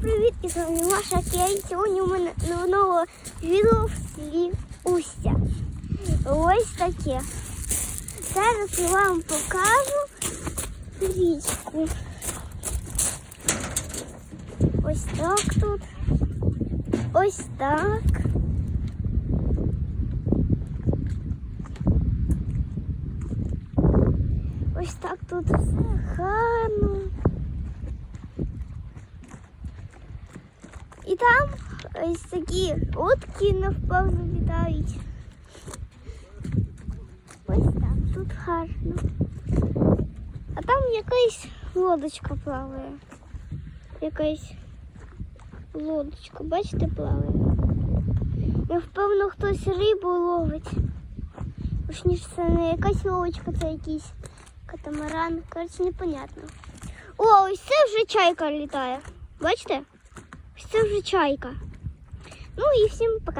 Привіт, і з вами Маша Кей. Сьогодні у мене нового відео в селі Устя. Ось таке. Зараз я вам покажу річку. Ось так тут. Ось так. Ось так тут все гарно. І там ось такі утки навпевно літають. Ось так, тут гарно. А там якась лодочка плаває. Якась лодочка, бачите, плаває. Напевно, хтось рибу ловить. Уж ніж це не якась лодочка, це якийсь катамаран. Коротше, непонятно. О, ось це вже чайка літає. Бачите? Це вже чайка. Ну і всім пока.